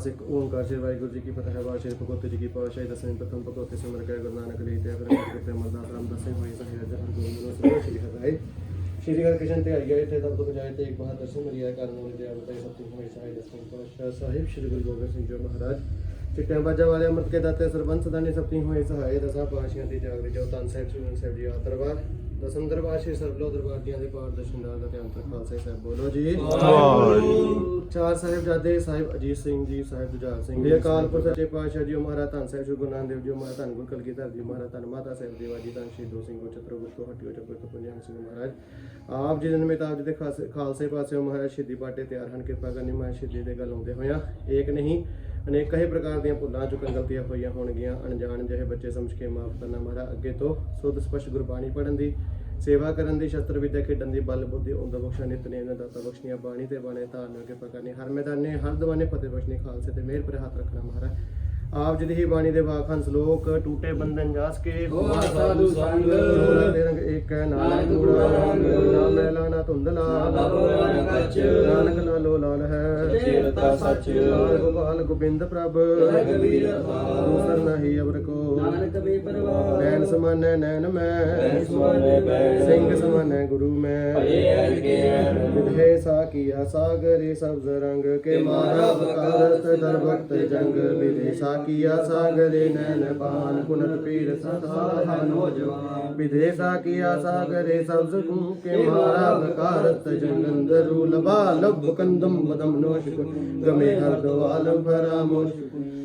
ਖਾਲਸਾ ਓੰਕਾਰ ਸ਼੍ਰੀ ਵਾਹਿਗੁਰੂ ਜੀ ਕੀ ਫਤਿਹ ਹੈ ਵਾਹਿਗੁਰੂ ਭਗਵਤ ਜੀ ਕੀ ਪਾਤਸ਼ਾਹੀ, ਦਸਵੇਂ, ਪ੍ਰਥਮ ਭਗਵਤ ਸਿਮਰ ਕੈ ਗੁਰੂ ਨਾਨਕ ਲਈ ਤੇ ਫਿਰ ਗੁਰੂ ਅਮਰਦਾਸ ਰਾਮ ਦਸੇ ਹੋਏ ਸਹਿ ਜਹਰ ਗੋਬਿੰਦ ਨੂੰ ਸਰਵ ਸ਼੍ਰੀ ਹਰਿ ਸ਼੍ਰੀ ਤੇ ਆਈ ਗਏ ਤਬ ਤੱਕ ਜਾਏ ਤੇ ਇੱਕ ਬਹਾਦਰ ਸਿੰਘ ਮਰੀਆ ਕਰਨ ਵਾਲੇ ਦੇ ਆਵਤਾਈ ਸਭ ਤੋਂ ਹੋਏ ਸਹਿ ਦਸਵੇਂ ਪਾਤਸ਼ਾਹ ਸਾਹਿਬ, ਸ਼੍ਰੀ ਗੁਰੂ ਗੋਬਿੰਦ ਸਿੰਘ ਜੀ ਮਹਾਰਾਜ। ਚਿੱਟਿਆਂ ਬਾਜਾ ਵਾਲੇ ਅੰਮ੍ਰਿਤ ਕੇ ਦਾਤੇ ਸਰਬੰਸ ਦਾਨੀ ਸਭ ਤੋਂ ਹੋਏ ਸਹਾਏ ਦਸਾਂ ਪਾਸ਼ੀਆਂ ਦੀ ਜਾਗਰੀ ਜੋ ਤਨ ਸਾਹਿਬ, ਸ੍ਰੀ ਗੁਰੂ ਸਾਹਿਬ ਜੀ ਆਤਰਵਾਰ ਦਸਮ ਦਰਬਾਰ ਸ਼੍ਰੀ ਸਰਬਲੋ ਦਰਬਾਰ ਜੀਆਂ ਦੇ ਪਾਰ ਦਰਸ਼ਨ ਦਾ ਤੇ ਅੰਤਰ ਖਾਲਸਾ ਸਾਹਿਬ ਬੋਲੋ ਜੀ। ਚਾਰ ਸਾਹਿਬਜ਼ਾਦੇ ਸਾਹਿਬ ਅਜੀਤ ਸਿੰਘ ਜੀ ਸਾਹਿਬ ਜੁਝਾਰ ਸਿੰਘ ਜੀ ਅਕਾਲ ਪੁਰਖ ਸੱਚੇ ਪਾਤਸ਼ਾਹ ਜੀ ਮਹਾਰਾਜ ਧੰਨ ਸਾਹਿਬ ਸ਼੍ਰੀ ਗੁਰੂ ਨਾਨਕ ਦੇਵ ਜੀ ਮਹਾਰਾਜ ਧੰਨ ਗੁਰ ਕਲਗੀਧਰ ਜੀ ਮਹਾਰਾਜ ਧੰਨ ਮਾਤਾ ਸਾਹਿਬ ਦੇਵਾ ਜੀ ਧੰਨ ਸ਼੍ਰੀ ਦੋ ਸਿੰਘ ਗੁਰ ਚਤੁਰਗੁਰ ਤੋਂ ਹਟਿਓ ਚੱਕਰ ਤੋਂ ਪੰਜਾਬ ਸਿੰਘ ਮਹਾਰਾਜ। ਆਪ ਜੀ ਜਨਮੇ ਤਾਪ ਜੀ ਦੇ ਖਾਲਸੇ ਮਹਾਰਾਜ ਸ਼ਹੀਦੀ ਬਾਟੇ ਤਿਆਰ ਹਨ ਕਿਰਪਾ ਕਰਨੀ ਮਹਾਰਾਜ ਸ਼ਹੀਦੀ ਦੇ ਗੱਲ ਆਉਂਦੇ ਹੋਇਆ। ਏਕ ਨਹੀਂ ਅਨੇਕ ਕਹੇ ਪ੍ਰਕਾਰ ਦੀਆਂ ਭੁੱਲਾਂ ਚੁੱਕਣ ਗਲਤੀਆਂ ਹੋਈਆਂ ਹੋਣਗੀਆਂ। ਅਣਜਾਣ ਜਿਹੇ ਬੱਚੇ ਸਮਝ ਕੇ ਮਾਫ ਕਰਨਾ ਮਹਾਰਾਜ ਅੱਗੇ ਤੋਂ ਸੁਧ ਸਪਸ਼ਟ ਗੁਰਬਾਣੀ ਪੜਨ ਦੀ। ਸੇਵਾ ਕਰਨ ਦੀ, ਸ਼ਸਤਰ ਵਿਦਿਆ ਖੇਡਣ ਦੀ, ਬਲ ਬੁੱਧੀ ਉਹਦਾ ਬਖਸ਼ਾ ਨਿਤਨੇਮ ਦਾ ਦਾਤਾ ਬਖਸ਼ੀਆਂ ਬਾਣੀ ਤੇ ਬਾਣੇ ਧਾਰਨਾ ਕੇ ਪ੍ਰਕਾਰਨੀ ਹਰ ਮੈਦਾਨੇ, ਹਰ ਦਵਾਨੇ ਫਤਿਹ ਬਖਸ਼ਣੀ, ਖਾਲਸੇ ਤੇ ਮਿਹਰ ਪਰ ਹੱਥ ਰੱਖਣਾ ਮਹਾਰਾਜ। ਆਪ ਜੀ ਦੀ ਹੀ ਬਾਣੀ ਦੇ ਵਾਖਾਂ ਸ਼ਲੋਕ ਟੂਟੇ ਬੰਧਨ ਜਾਸ ਕੇ ਹੋਆ ਸਾਧੂ ਸੰਗ। ਦੇ ਰੰਗ ਇੱਕ ਹੈ ਨਾਨਕ ਕੂੜਾ ਰੰਗ ਨਾ ਮੈਲਾ ਨਾ ਧੁੰਦਲਾ ਨਾ ਹੋਇਆ ਨਾ ਕੱਚ। ਨਾਨਕ ਲਾਲੋ ਲਾਲ ਹੈ ਚੇਤਾ ਸੱਚ। ਲਾਲ ਗੋਪਾਲ ਗੋਬਿੰਦ ਪ੍ਰਭ ਅਪਾਰ। ਦੂਸਰ ਨਹੀਂ ਅਵਰ ਕੋ ਨਾਨਕ ਵੀ ਪਰਵਾਰ ਨੈਣ ਸਮਾਨੈ ਨੈਣ ਮੈਂ ਨੈਣ ਸਮਾਨੈ। ਸਿੰਘ ਸਮਾਨੈ ਗੁਰੂ ਮੈਂ ਭਏ ਕੇ। ਵਿਧੇ ਸਾ ਕੀਆ ਸਾਗਰੇ ਸਬਜ਼ ਰੰਗ ਕੇ ਮਾਰਾ ਬਕਾਰਤ ਦਰ ਜੰਗ ਵਿਧੇ ਸਾ ਕੀਆ ਸਾਗਰੇ ਨੈਣ ਪਾਨ ਕੁਨਤ ਪੀਰ ਸਦਾ ਨੌਜਵਾਨ। ਵਿਧੇ ਕੀਆ ਸਾਗਰੇ ਸਬਜ਼ ਗੁੰ ਕੇ ਮਾਰਾ ਬਕਾਰਤ ਜੰਗ ਅੰਦਰੂ ਲਬਾ ਲਬ ਕੰਦਮ ਬਦਮ ਨੋਸ਼ਕ। ਗਮੇ ਹਰ ਦਵਾਲ ਫਰਾ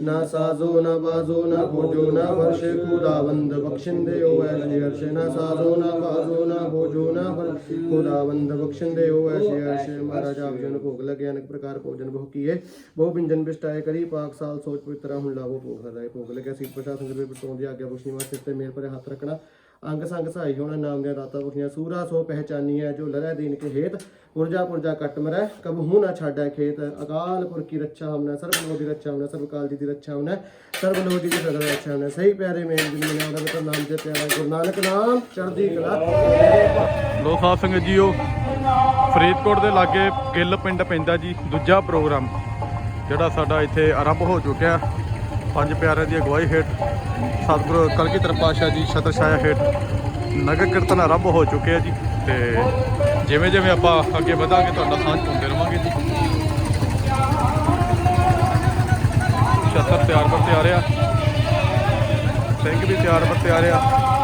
ਨਾ ਸਾਜ਼ੋ, ਨਾ ਬਾਜ਼ੋ, ਨਾ ਭੋਜੋ, ਨਾ ਵਰਸ਼ ਖੁਦਾਵੰਦ ਬਖਸ਼ਿੰਦੇ ਓ ਐਸੇ ਅਰਸ਼। ਨਾ ਸਾਜ਼ੋ, ਨਾ ਬਾਜ਼ੋ, ਨਾ ਭੋਜੋ, ਨਾ ਵਰਸ਼ ਖੁਦਾਵੰਦ ਬਖਸ਼ਿੰਦੇ ਓ ਐਸੇ ਅਰਸ਼। ਮਹਾਰਾਜ ਆਪ ਜੀ ਭੋਗ ਲਗੇ ਅਨੇਕ ਪ੍ਰਕਾਰ ਭੋਜਨ ਬਹੁ ਕੀਏ। ਬਹੁ ਬਿੰਜਨ ਬਿਸਟਾਏ ਕਰੀ, ਪਾਕ ਸਾਲ ਸੋਚ ਪਵਿੱਤਰਾ ਹੁਣ ਲਾਵੋ ਭੋਗ। ਹਰਾਏ ਭੋਗ ਲਗੇ ਸੀ ਪ੍ਰਸ਼ਾਦ ਸੰਗਤ ਦੇ ਬਤੋਂ ਦੀ ਆਗਿਆ ਬਖਸ਼ਣੀ ਵਾਸਤੇ ਮੇਰ ਪਰੇ ਹੱਥ ਰੱਖਣਾ। ਅੰਗ ਸੰਗ ਸਹਾਈ ਹੋਣਾ, ਨਾਮ ਦੀਆਂ ਦਾਤਾ ਬਖਸ਼ੀਆਂ, ਸੂਰਾ ਸੋ ਪਹਿਚਾਨੀ ਹੈ ਜੋ ਲਰੈ ਦੀਨ ਕੇ ਹੇਤ, ਪੁਰਜਾ ਪੁਰਜਾ ਕੱਟ ਮਰੈ ਕਬਹੂ ਨਾ ਛਾੜੈ ਖੇਤ, ਅਕਾਲ ਪੁਰਖ ਕੀ ਰੱਛਾ ਹਮਨਾ, ਸਰਬ ਲੋਕ ਦੀ ਰੱਛਾ ਹਮਨਾ, ਸਰਬ ਕਾਲ ਜੀ ਦੀ ਰੱਛਾ ਹਮਨਾ, ਸਰਬ ਲੋਕ ਜੀ ਦੀ ਸਦਾ ਰੱਛਾ ਹਮਨਾ। ਸਹੀ ਪਿਆਰੇ ਮੇਨ ਜੀ ਮਨੇ ਉਹਦਾ ਮਤਲਬ ਨਾਮ ਤੇ ਪਿਆਰਾ ਗੁਰੂ ਨਾਨਕ ਨਾਮ, ਚੜ੍ਹਦੀ ਕਲਾ। ਲੋ ਸਾਧ ਸੰਗਤ ਜੀਓ, ਫਰੀਦਕੋਟ ਦੇ ਲਾਗੇ ਗਿੱਲ ਪਿੰਡ ਪੈਂਦਾ ਜੀ, ਦੂਜਾ ਪ੍ਰੋਗਰਾਮ, ਜਿਹੜਾ ਸਾਡਾ ਇੱਥੇ ਆਰੰਭ ਹੋ ਚੁੱਕਿਆ। ਪੰਜ ਪਿਆਰਿਆਂ ਦੀ ਅਗਵਾਈ ਹੇਠ ਸਤਿਗੁਰੂ ਕਲਗੀਧਰ ਪਾਤਸ਼ਾਹ ਜੀ ਛਤਰ ਛਾਇਆ ਹੇਠ ਨਗਰ ਕੀਰਤਨ ਆਰੰਭ ਹੋ ਚੁੱਕਿਆ ਜੀ ਤੇ ਜਿਵੇਂ ਜਿਵੇਂ ਆਪਾਂ ਅੱਗੇ ਵਧਾਂਗੇ, ਤੁਹਾਡਾ ਸਾਥ ਹੁੰਦੇ ਰਵਾਂਗੇ ਜੀ। ਛਤਰ ਤਿਆਰ ਪਰ ਤਿਆਰ ਆ। ਸਿੰਘ ਵੀ ਤਿਆਰ ਪਰ ਤਿਆਰ ਆ।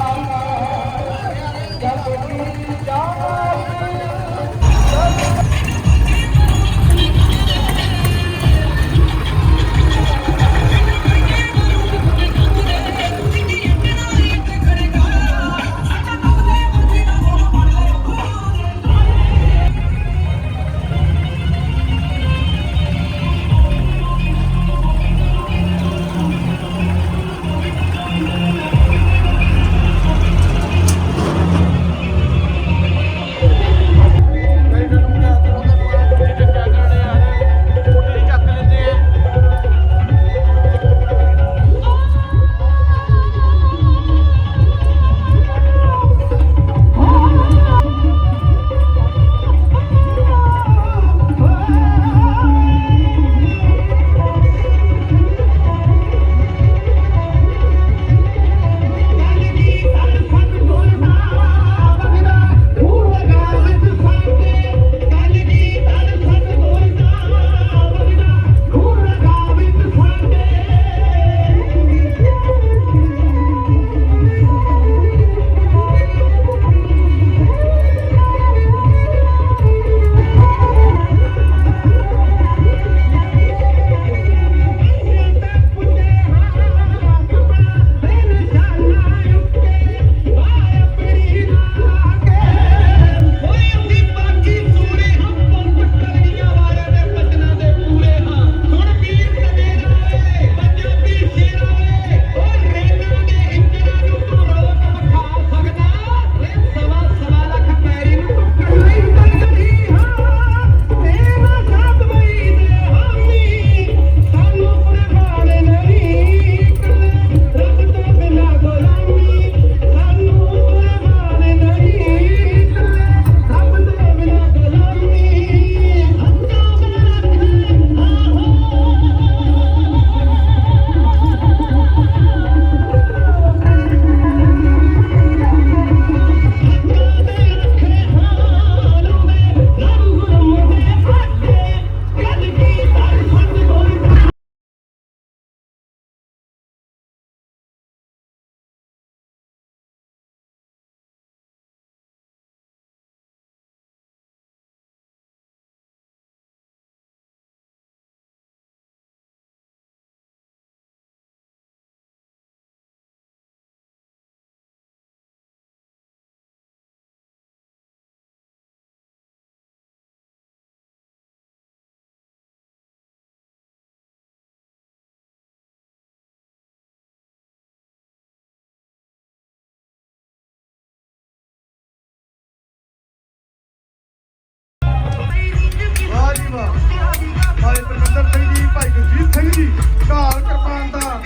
ਪਰਮਿੰਦਰ ਸਿੰਘ ਜੀ, ਭਾਈ ਗੁਰਜੀਤ ਸਿੰਘ ਜੀ, ਢਾਲ ਕਿਰਪਾਨ ਦਾ।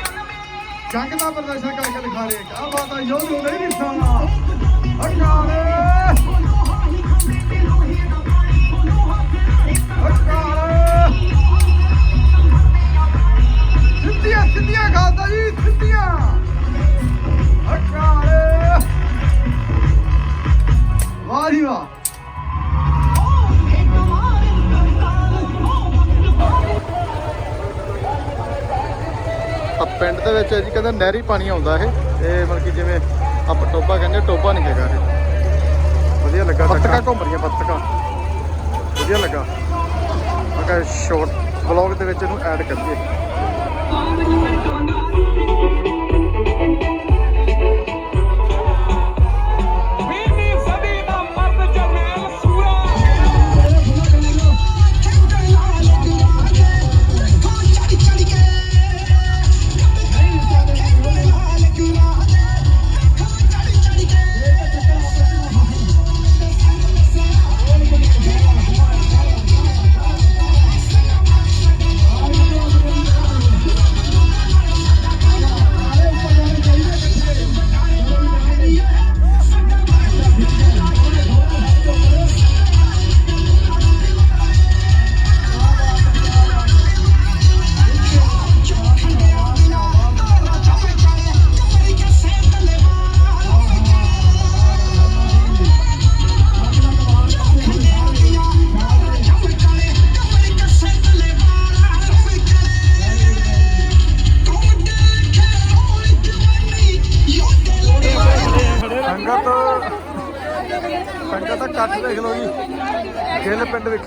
ਜੰਗ ਦਾ ਪ੍ਰਦਰਸ਼ਨ ਕਰਕੇ ਦਿਖਾ ਰਹੇ ਕਾ ਬਾਤ ਆ, ਯੋਧੂ ਨਹੀਂ ਨਿਸ਼ਾਨਾ ਅਕਾਲੇ ਅਕਾਲੇ ਸਿੱਧੀਆਂ ਸਿੱਧੀਆਂ ਖਾਲਸਾ ਜੀ, ਸਿੱਧੀਆਂ। ਦੇ ਵਿੱਚ ਜੀ ਕਹਿੰਦੇ ਨਹਿਰੀ ਪਾਣੀ ਆਉਂਦਾ ਇਹ। ਇਹ ਮਤਲਬ ਕਿ ਜਿਵੇਂ ਆਪਾਂ ਟੋਬਾ ਕਹਿੰਦੇ ਟੋਬਾ ਨਹੀਂ ਹੈਗਾ ਇਹ। ਵਧੀਆ ਲੱਗਾ ਬੱਤਕਾਂ ਘੁੰਮ ਰਹੀਆਂ ਬੱਤਕਾਂ ਵਧੀਆ ਲੱਗਾ। ਮੈਂ ਸ਼ਾਰਟ ਵਲੌਗ ਦੇ ਵਿੱਚ ਇਹਨੂੰ ਐਡ ਕਰੀਏ।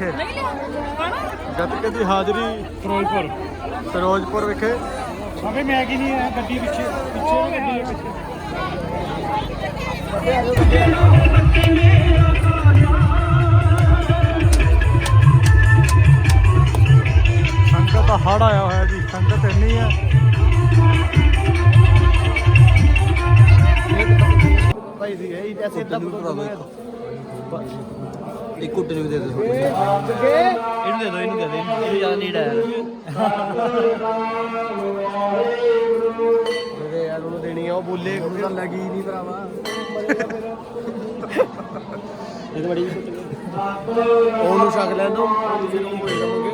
ਵਿਖੇ। ਗੱਤਕੇ ਦੀ ਹਾਜ਼ਰੀ ਫਿਰੋਜ਼ਪੁਰ ਫਿਰੋਜ਼ਪੁਰ ਵਿਖੇ। ਅਬੇ ਮੈਂ ਕੀ ਨਹੀਂ ਹੈ ਗੱਡੀ ਪਿੱਛੇ ਪਿੱਛੇ ਗੱਡੀ ਪਿੱਛੇ। ਸੰਗਤ ਦਾ ਹੜ ਆਇਆ ਹੋਇਆ ਜੀ ਸੰਗਤ ਇੰਨੀ ਹੈ। ਭਾਈ ਦੀ ਹੈ ਐਸੇ ਇਦਾਂ ਇੱਕ ਕੁੱਟ ਨੂੰ ਦੇ ਦਿਓ ਇਹਨੂੰ ਦੇ ਦਿਓ ਇਹਨੂੰ ਦੇ ਦਿਓ ਇਹਨੂੰ ਜ਼ਿਆਦਾ ਨੀਡ ਹੈ। ਮੇਰੇ ਯਾਰ ਉਹਨੂੰ ਦੇਣੀ ਆ ਉਹ ਬੋਲੇ। ਕੋਈ ਗੱਲ ਲੱਗੀ ਨਹੀਂ ਭਰਾਵਾ। ਇਹ ਤਾਂ ਬੜੀ ਉਹਨੂੰ ਛਕ ਲੈਣ ਦੋ ਫਿਰ ਉਹ ਹੋਏਗਾ ਮੰਗੇ